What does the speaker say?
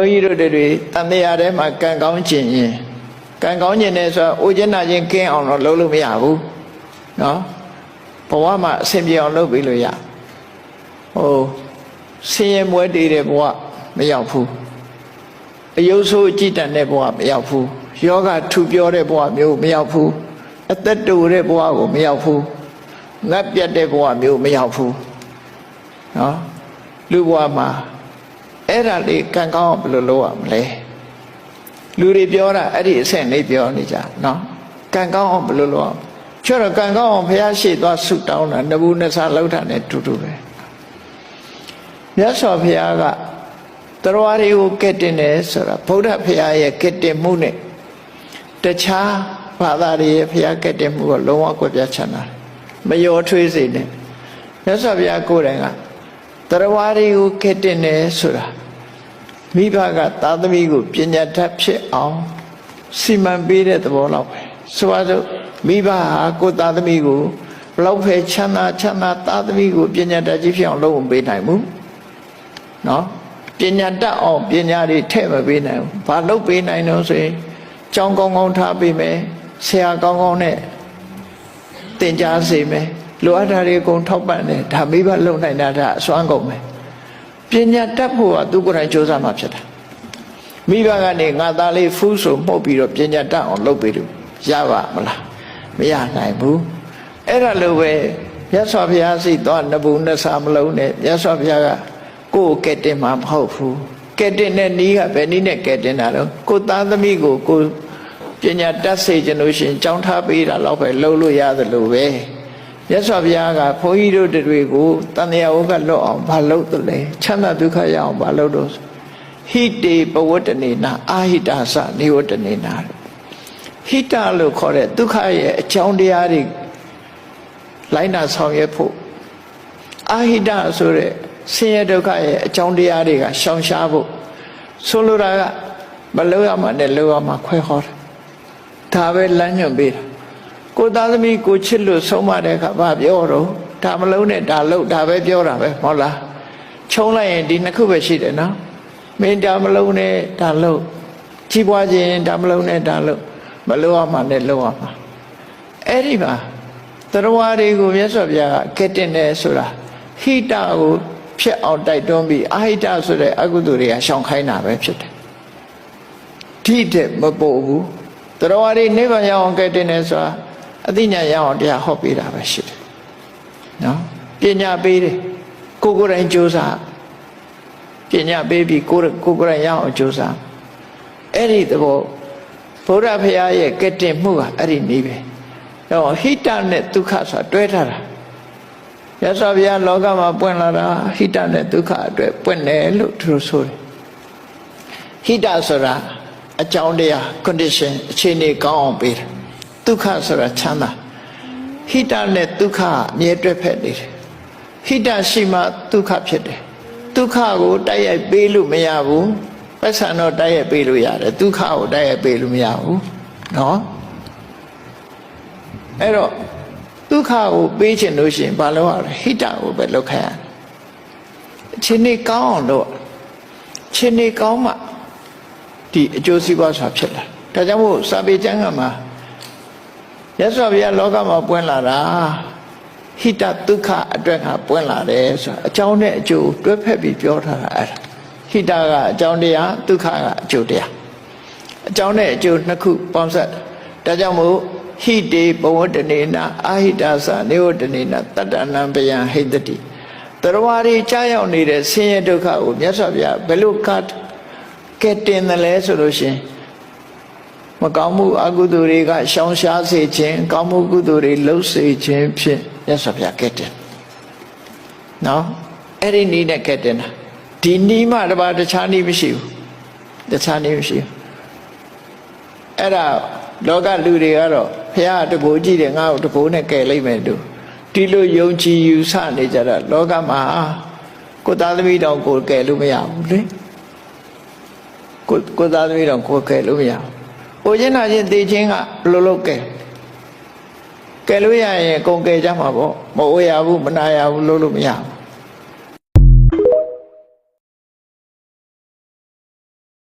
ဘုန်းကြီးတို့တွေတန်တရားထဲမှာကံကောင်းခြင်းရင်ကံကောင်းခြင်းနဲ့ဆိုအိုကျင်နာခြင်းကင်းအောင်တော့လုပ်လို့မရဘူးနော်ဘဝမှာအဆင်ပြေအောင်လုပ်ပြီးလို့ရဟိုဆင်းရဲမွဲတည်တဲ့ဘဝမရောက်ဘူးအယုဆိုးအကြည့်တန်တဲ့ဘဝမရောက်ဘူးယောဂထူပြောတဲ့ဘဝမျိုးမရောက်ဘူးအသက်တူတဲ့ဘဝကိုမရောက်ဘူးငတ်ပြတ်တဲ့ဘဝမျိုးမရောက်ဘူးနော်လူဘဝမှာ အဲ့ဒါလေးကံကောင်းအောင်ဘယ်လိုလုပ်ရမလဲလူတွေပြောတာအဲ့ဒီအဆင့်လေးပြောနေကြနော်ကံကောင်းအောင်ဘယ်လိုလုပ်အောင်ချောတော့ကံကောင်းအောင်ဘုရားရှိသွားဆုတောင်းတာနဘူးနှစ်ဆလောက်တာနဲ့တူတူပဲမြတ်စွာဘုရားကတရားတွေကိုကဲ့တင်တယ်ဆိုတာဗုဒ္ဓဘုရားရဲ့ကဲ့တင်မှုနဲ့တခြားဘာသာတွေရဲ့ဘုရားကဲ့တင်မှုကလုံးဝကွဲပြားချမ်းသာတယ်မယောထွေးစေနဲ့မြတ်စွာဘုရားကိုယ်တိုင်က တရားတွေကိုကဲ့တင်တယ်ဆိုတာမိဘကသာသမီကိုပညာတတ်ဖြစ်အောင်စီမံပေးတဲ့သဘောလောက်ပဲဆိုပါစို့မိဘဟာကိုယ်သာသမီကိုဘလောက်ပဲချမ်းသာချမ်းသာသာသမီကိုပညာတတ်ကြီးဖြစ်အောင်လုပ်မပေးနိုင်ဘူးနော်ပညာတတ်အောင်ပညာတွေထည့်မပေးနိုင်ဘူးဘာလုပ်ပေးနိုင်တော့ဆိုရင်ကြောင်းကောင်းကောင်းထားပေးမယ်ဆရာကောင်းကောင်းနဲ့သင်ကြားစေမယ် လိုအပ်တာတွေအကုန်ထောက်ပံ့တယ်ဒါမိဘလုံနိုင်တာဒါအစွမ်းကုန်မယ်ပညာတတ်ဖို့ကသူကိုယ်တိုင်စ조사မှဖြစ်တာမိဘကနေငါသားလေးဖူးဆိုမှုတ်ပြီးတော့ပညာတတ်အောင်လုပ်ပေးလို့ရပါမလားမရနိုင်ဘူးအဲ့ဒါလိုပဲမြတ်စွာဘုရားစိတ်သွားနဘူးနဆာမလုံးနဲ့မြတ်စွာဘုရားကကိုယ်ကဲ့တင်မှာမဟုတ်ဘူးကဲ့တင်တဲ့နီးကဘယ်နည်းနဲ့ကဲ့တင်တာတော့ကိုယ်သားသမီးကိုကိုယ်ပညာတတ်စေခြင်းလို့ရှိရင်ကြောင်းထားပေးတာတော့ပဲလှုပ်လို့ရတယ်လို့ပဲ မြတ်စွာဘုရားကဘုန်းကြီးတို့တွေကိုတန်တရားဝကလွတ်အောင်မလုပ်တယ်လေချမ်းသာဒုက္ခရအောင်မလုပ်တော့ဟိတေပဝတ္တနေနာအာဟိတာသနေဝတ္တနေနာဟိတလို့ခေါ်တဲ့ဒုက္ခရဲ့အကြောင်းတရားတွေလိုက်နာဆောင်ရွက်ဖို့အာဟိတဆိုတဲ့ဆင်းရဲဒုက္ခရဲ့အကြောင်းတရားတွေကရှောင်ရှားဖို့ဆိုလိုတာကမလုပ်ရမှနဲ့လုပ်ရမှခွဲဟောတာဒါပဲလမ်းညွှန်ပေးတာ ကိုသားသမီးကိုချစ်လို့ဆုံးမတဲ့အခါဘာပြောတော့ဒါမလုံးနဲ့ဒါလုံးဒါပဲပြောတာပဲမဟုတ်လားခြုံလိုက်ရင်ဒီနှစ်ခုပဲရှိတယ်နော်မင်းဒါမလုံးနဲ့ဒါလုံးကြီးပွားခြင်းဒါမလုံးနဲ့ဒါလုံးမလုံးရမှနဲ့လုံးရမှာအဲ့ဒီမှာတရားတွေကိုမြတ်စွာဘုရားကကဲတင်တယ်ဆိုတာဟိတကိုဖြစ်အောင်တိုက်တွန်းပြီးအာဟိတဆိုတဲ့အကုသိုလ်တွေကရှောင်ခိုင်းတာပဲဖြစ်တယ်ထိတဲ့မပို့ဘူးတရားတွေနိဗ္ဗာန်ရောက်အောင်ကဲတင်တယ်ဆိုတာ အသိဉာဏ်ရအောင်တရားဟောပေးတာပဲရှိတယ်နော်ပညာပေးတယ်ကိုကိုယ်တိုင်ကြိုးစားပညာပေးပြီးကိုကိုကိုယ်တိုင်ရအောင်ကြိုးစားအဲ့ဒီသဘောဘုရားဖရာရဲ့ကတင်မှုကအဲ့ဒီနည်းပဲတော့ဟိတနဲ့ဒုက္ခဆိုတာတွဲထားတာရသော်ဘုရားလောကမှာပွင့်လာတာဟိတနဲ့ဒုက္ခအတွက်ပွင့်တယ်လို့သူတို့ဆိုတယ်ဟိတဆိုတာအကြောင်းတရား condition အခြေအနေကောင်းအောင်ပေးတယ် ဒုက္ခဆိုတာချမ်းသာဟိတနဲ့ဒုက္ခအမြဲတွဲဖက်နေတယ်ဟိတရှိမှဒုက္ခဖြစ်တယ်ဒုက္ခကိုတိုက်ရိုက်ပေးလို့မရဘူးပတ်စံတော့တိုက်ရိုက်ပေးလို့ရတယ်ဒုက္ခကိုတိုက်ရိုက်ပေးလို့မရဘူးနော်အဲ့တော့ဒုက္ခကိုပေးချင်လို့ရှိရင်ဘာလို့ရလဲဟိတကိုပဲလောက်ခိုင်းရတယ်ခြေနေကောင်းအောင်တော့ခြေနေကောင်းမှဒီအကျိုးစီးပွားဆိုတာဖြစ်လာဒါကြောင့်မို့စာပေကျမ်းကမှာ ရသော်ဘုရားလောကမှာပွင့်လာတာဟိတဒုက္ခအတွက်ကပွင့်လာတယ်ဆိုတာအကြောင်းနဲ့အကျိုးတွဲဖက်ပြီးပြောထားတာအဲ့ဒါဟိတကအကြောင်းတရားဒုက္ခကအကျိုးတရားအကြောင်းနဲ့အကျိုးနှစ်ခုပေါင်းစပ်ဒါကြောင့်မို့ဟိတေဘဝတနေနာအာဟိတာသနေဝတနေနာတတ္တနံပယံဟိတတိတရားရီကြားရောက်နေတဲ့ဆင်းရဲဒုက္ခကိုမြတ်စွာဘုရားဘယ်လိုကကဲတင်တယ်လဲဆိုလို့ရှင် မကောင်းမှုအကုသိုလ်တွေကရှောင်ရှားစေခြင်းကောင်းမှုကုသိုလ်တွေလှုပ်စေခြင်းဖြင့်မြတ်စွာဘုရားကဲတင်နော်အဲ့ဒီနည်းနဲ့ကဲတင်တာဒီနည်းမှတပါတခြားနည်းမရှိဘူးတခြားနည်းမရှိဘူးအဲ့ဒါလောကလူတွေကတော့ဘုရားတကူကြည့်တယ်ငါ့ကိုတကူနဲ့ကဲလိုက်မယ်တို့ဒီလိုယုံကြည်ယူဆနေကြတာလောကမှာကိုသားသမီးတောင်ကိုကဲလို့မရဘူးလေကိုကိုသားသမီးတောင်ကိုကဲလို့မရဘူး။ ကိုချင်းနာချင်းသိချင်းကဘယ်လိုလုပ်ကဲကဲလို့ရရင်ကုန်ကဲကြမှာပေါ့မအိုရဘူးမနာရဘူးလို့လို့မရဘူး